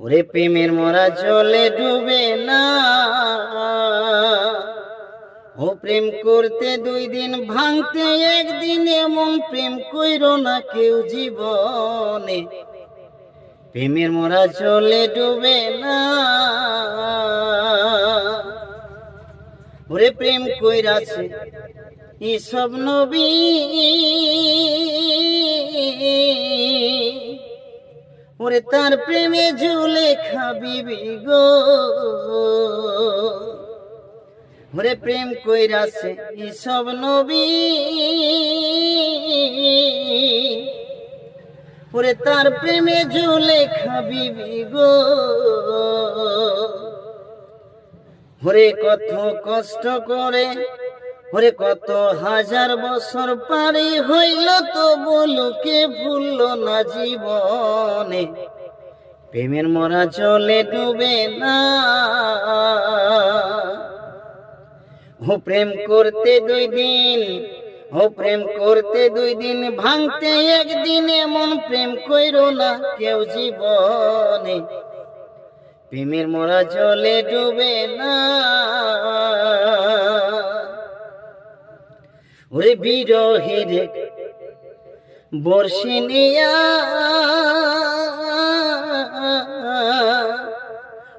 ওরে প্রেমের মরা জলে ডুবে না। ও প্রেম করতে দুই দিন ভাঙতে একদিন এমন প্রেম কইর না কেউ জীবনে। প্রেমের মরা জলে ডুবে না। ওরে প্রেম কইরাছে এসব নবী। ওরে তার প্রেমে ঝুলে খাবিবি গো। ওরে প্রেম কইরাছে এসব নবী। ওরে তার প্রেমে ঝুলে খাবিবি গো। ওরে কত কষ্ট করে ওরে কত হাজার বছর পারি হইল তো বলুকে ভুলল না জীবনে। প্রেমের মরা চলে ডুবে না। ও প্রেম করতে দুই দিন, ও প্রেম করতে দুই দিন, ভাঙতে একদিন এমন প্রেম কইর না কেউ জীবনে। প্রেমের মরা জলে ডুবে না। ওরে বিরহের বর্ষিনিয়া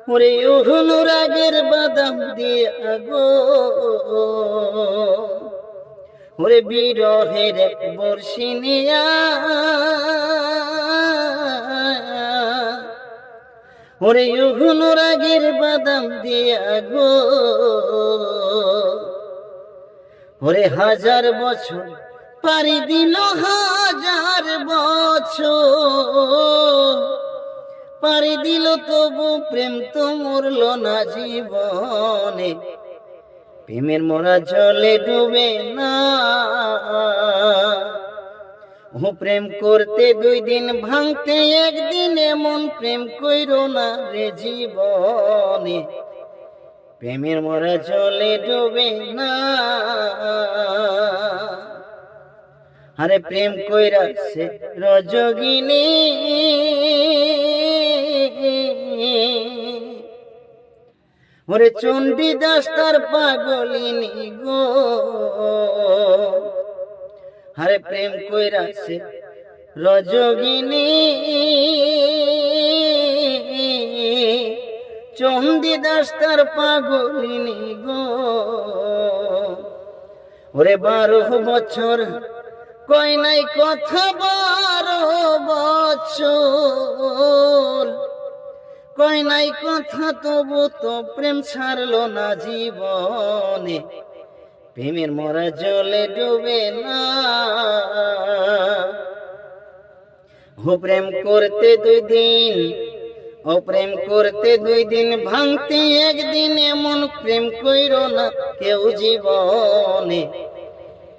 ওরে অনুরাগের বাদাম দিয়া গো ওরে বিরহের বর্ষিনিয়া ওরে অনুরাগের বাদাম দিয়া গো ওরে হাজার বছর, পারি দিল হাজার বছর। পারি দিল তবু প্রেম তো মরল না জীবনে। প্রেমের মরা জলে ডুবে না। ও প্রেম করতে দুই দিন ভাঙতে একদিন এমন প্রেম কইর না রে জীবনে। প্রেমের মরা জলে ডুবে না। আরে প্রেম কইরা সে রজগিনী। ওরে চণ্ডী দাস তার পাগলিনী গো। আরে প্রেম কইরা সে রজগিনী। চন্দি দাস তার পাগলিনী গো। ওরে বারো বছর, কয় নাই কথা বারো বছর। কয় নাই কথা তবু তো প্রেম ছাড়লো না জীবনে। প্রেমের মরা জলে ডুবে না। ও প্রেম করতে দুই দিন ও প্রেম করতে দুই দিন ভাঙতে, একদিন এমন প্রেম কইর না কেউ জীবনে।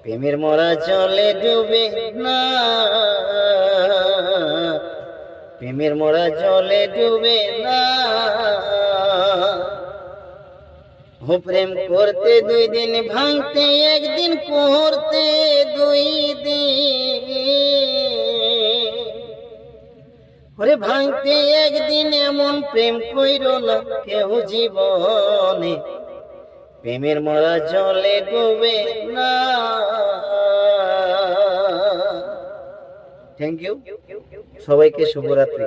প্রেমের মরা জলে ডুবে না। প্রেমের মরা জলে ডুবে না। ও প্রেম করতে দুই দিন ভাঙতে, একদিন করতে ভাঙতে একদিন এমন প্রেম কইর না কেউ জীবনে। প্রেমের মরা জলে ডুবে না। থ্যাংক ইউ সবাইকে শুভরাত্রি।